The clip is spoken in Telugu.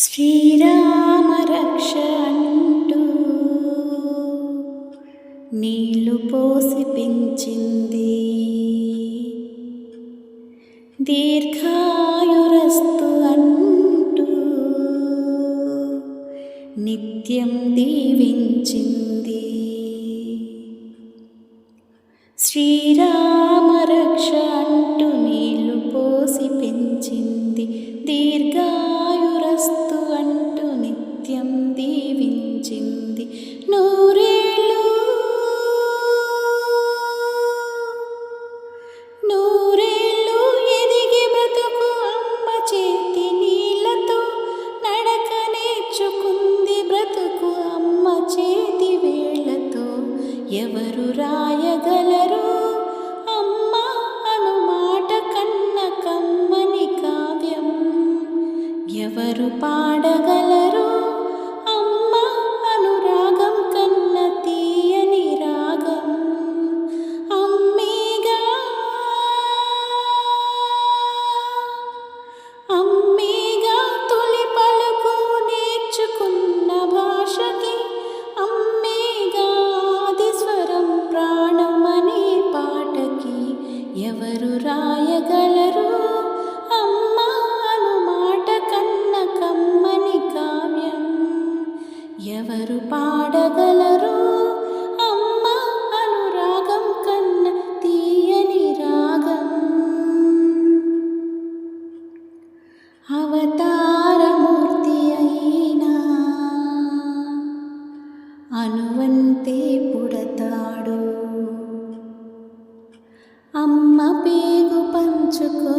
శ్రీరామ రక్ష అంటూ పోసి పెంచింది. దీర్ఘాయురస్తు అంటూ నిత్యం దీవించింది. శ్రీరామ Евы. ఎవరు రాయగలరు? মুঝকো